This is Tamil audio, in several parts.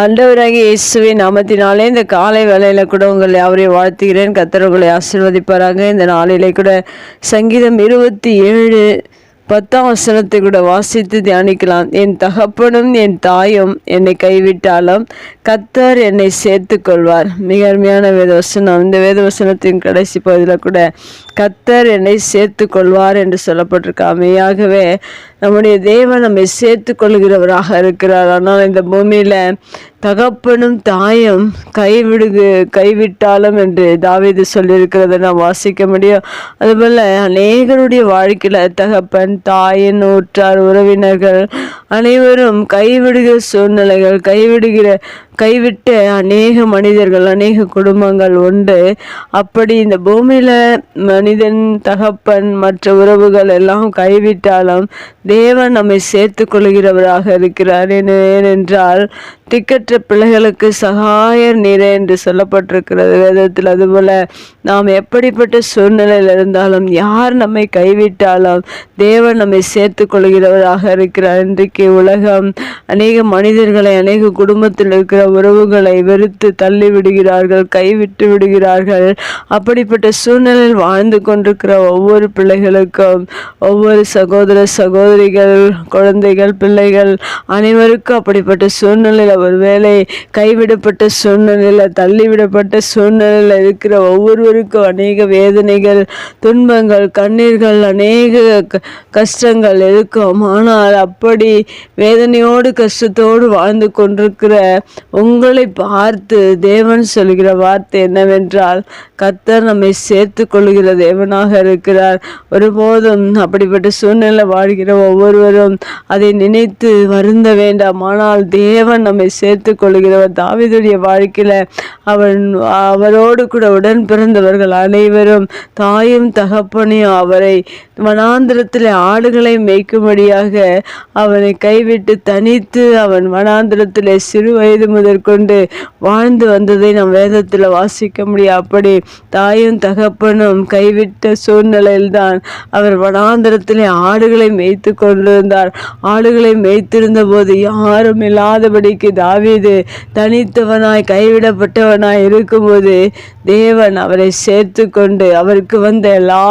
ஆண்டவராகிய இயேசுவின் நாமத்தினாலே இந்த காலை வேலையில் கூட உங்களை அவரை வாழ்த்துகிறேன். கத்தர் உங்களை ஆசிர்வதிப்பாராங்க இந்த நாளிலே கூட சங்கீதம் இருபத்தி ஏழு பத்தாம் வசனத்தை கூட வாசித்து தியானிக்கலாம். என் தகப்பனும் என் தாயும் என்னை கைவிட்டாலும் கத்தர் என்னை சேர்த்து கொள்வார் மிக அருமையான வேதவசனம். இந்த வேதவசனத்தின் கடைசி பகுதியில் கூட கத்தர் என்னை சேர்த்து கொள்வார் என்று சொல்லப்பட்டிருக்காமையாகவே நம்முடைய தேவன் நம்மை சேர்த்து கொள்கிறவராக இருக்கிறார். ஆனால் இந்த பூமியில் தகப்பனும் தாயும் கைவிடுகு கைவிட்டாலும் என்று தாவிது சொல்லியிருக்கிறத நாம் வாசிக்க முடியும். அதுபோல் அநேகருடைய வாழ்க்கையில் தகப்பன் தாயின் ஊற்றார் உறவினர்கள் அனைவரும் கைவிடுகிற சூழ்நிலைகள் கைவிடுகிற கைவிட்டு அநேக மனிதர்கள் அநேக குடும்பங்கள் உண்டு. அப்படி இந்த பூமியில மனிதன் தகப்பன் மற்ற உறவுகள் எல்லாம் கைவிட்டாலும் தேவன் நம்மை சேர்த்து கொள்கிறவராக இருக்கிறார். ஏனென்றால் திக்கற்ற பிள்ளைகளுக்கு சகாயர் நீரே என்று சொல்லப்பட்டிருக்கிறது வேதத்தில். அதுபோல் நாம் எப்படிப்பட்ட சூழ்நிலையில் இருந்தாலும் யார் நம்மை கைவிட்டாலும் தேவன் நம்மை சேர்த்து கொள்கிறவராக இருக்கிறார். இன்றைக்கு உலகம் அநேக மனிதர்களை அநேக குடும்பத்தில் இருக்கிற உறவுகளை வெறுத்து தள்ளி விடுகிறார்கள் கைவிட்டு விடுகிறார்கள். அப்படிப்பட்ட சூழ்நிலையில் வாழ்ந்து கொண்டிருக்கிற ஒவ்வொரு பிள்ளைகளுக்கும் ஒவ்வொரு சகோதர சகோதரிகள் குழந்தைகள் பிள்ளைகள் அனைவருக்கும் அப்படிப்பட்ட சூழ்நிலையில் ஒருவேளை கைவிடப்பட்ட சூழ்நிலையில் தள்ளிவிடப்பட்ட சூழ்நிலையில் இருக்கிற ஒவ்வொருவருக்கும் அநேக வேதனைகள் துன்பங்கள் கண்ணீர்கள் அநேக க- கஷ்டங்கள் இருக்கும். ஆனால் அப்படி வேதனையோடு கஷ்டத்தோடு வாழ்ந்து கொண்டிருக்கிற உங்களை பார்த்து தேவன் சொல்கிற வார்த்தை என்னவென்றால் கத்தர் நம்மை சேர்த்து கொள்கிற தேவனாக இருக்கிறார். ஒருபோதும் அப்படிப்பட்ட சூழ்நிலை வாழ்கிற ஒவ்வொருவரும் அதை நினைத்து வருந்த வேண்டாம். ஆனால் தேவன் நம்மை சேர்த்து கொள்கிறவர் தாவிதுடைய வாழ்க்கையில் அவன் அவரோடு கூட உடன் பிறந்தவர்கள் அனைவரும் தாயும் தகப்பனையும் அவரை வனாந்திரத்தில் ஆடுகளை மேய்க்கும்படியாக அவனை கைவிட்டு தனித்து அவன் வனாந்திரத்திலே சிறு வயது முதற்கொண்டு வாழ்ந்து வந்ததை நாம் வேதத்தில் வாசிக்க முடியும். அப்படி தாயும் தகப்பனும் கைவிட்ட சூழ்நிலையில்தான் அவர் வனாந்திரத்திலே ஆடுகளை மேய்த்து கொண்டிருந்தார். ஆடுகளை மேய்த்திருந்த போது யாரும் இல்லாதபடிக்கு தாவீது தனித்தவனாய் கைவிடப்பட்டவனாய் இருக்கும்போது தேவன் அவரை சேர்த்து கொண்டு அவருக்கு வந்த எல்லா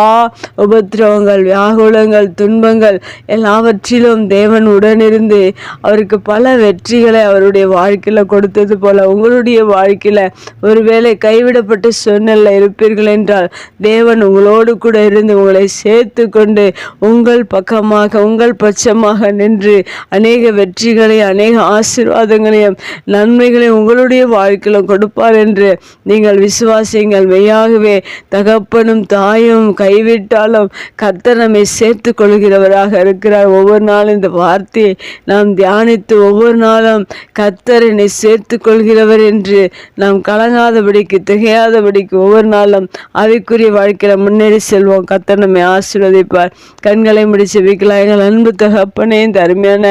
உபத்திரவங்கள் வியாகுலங்கள் துன்பங்கள் எல்லாவற்றிலும் தேவன் உடனிருந்து அவருக்கு பல வெற்றிகளை அவருடைய வாழ்க்கையில கொடுத்தது போல உங்களுடைய வாழ்க்கையில ஒருவேளை கைவிடப்பட்ட சூழ்நிலை இருப்பீர்கள் என்றால் தேவன் உங்களோடு கூட இருந்து உங்களை சேர்த்து கொண்டு உங்கள் பக்கமாக உங்கள் பட்சமாக நின்று அநேக வெற்றிகளை அநேக ஆசீர்வாதங்களை ஆசீர்வாதங்களையும் நன்மைகளையும் உங்களுடைய வாழ்க்கையிலும் கொடுப்பார் என்று நீங்கள் விசுவாசியுங்கள். மெய்யாகவே தகப்பனும் தாயும் கைவிட்டாலும் கர்த்தர் நம்மை சேர்த்து கொள்கிறவராக இருக்கிறார். ஒவ்வொரு நாளும் இந்த வார்த்தையை நாம் தியானித்து ஒவ்வொரு நாளும் கர்த்தர் என்னை சேர்த்து கொள்கிறவர் என்று நாம் கலங்காதபடிக்கு திகையாதபடிக்கு ஒவ்வொரு நாளும் ஆவிக்குரிய வாழ்க்கையில் முன்னேறி செல்வோம். கர்த்தர் நம்மை ஆசீர்வதிப்பார். கண்களை முடிச்சு வைக்கலாம் எங்கள் அன்பு தகப்பனே இந்த அருமையான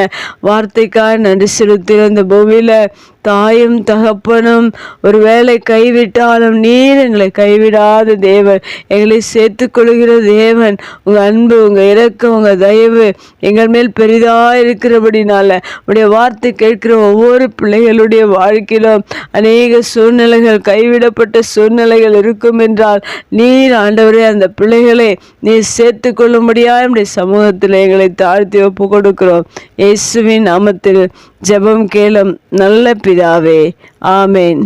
வார்த்தைக்காக நன்றி செலுத்துகிற இந்த வெளியில் தாயும் தகப்பனும் ஒருவேளை கைவிட்டாலும் நீர் எங்களை கைவிடாத தேவன். எங்களை சேர்த்துக்கொள்கிற தேவன். உங்கள் அன்பு உங்கள் இறக்கம் உங்கள் தயவு எங்கள் மேல் பெரிதாக இருக்கிறபடினால உடைய வார்த்தை கேட்கிற ஒவ்வொரு பிள்ளைகளுடைய வாழ்க்கையிலும் அநேக சூழ்நிலைகள் கைவிடப்பட்ட சூழ்நிலைகள் இருக்கும் என்றால் நீர் ஆண்டவரே அந்த பிள்ளைகளை நீர் சேர்த்து கொள்ளும்படியா நம்முடைய சமூகத்தில் எங்களை தாழ்த்தி ஒப்பு கொடுக்கிறோம் இயேசுவின் நாமத்தில் ஜெபம் கேளும். நல்ல பிரி പിതാവേ ആമേൻ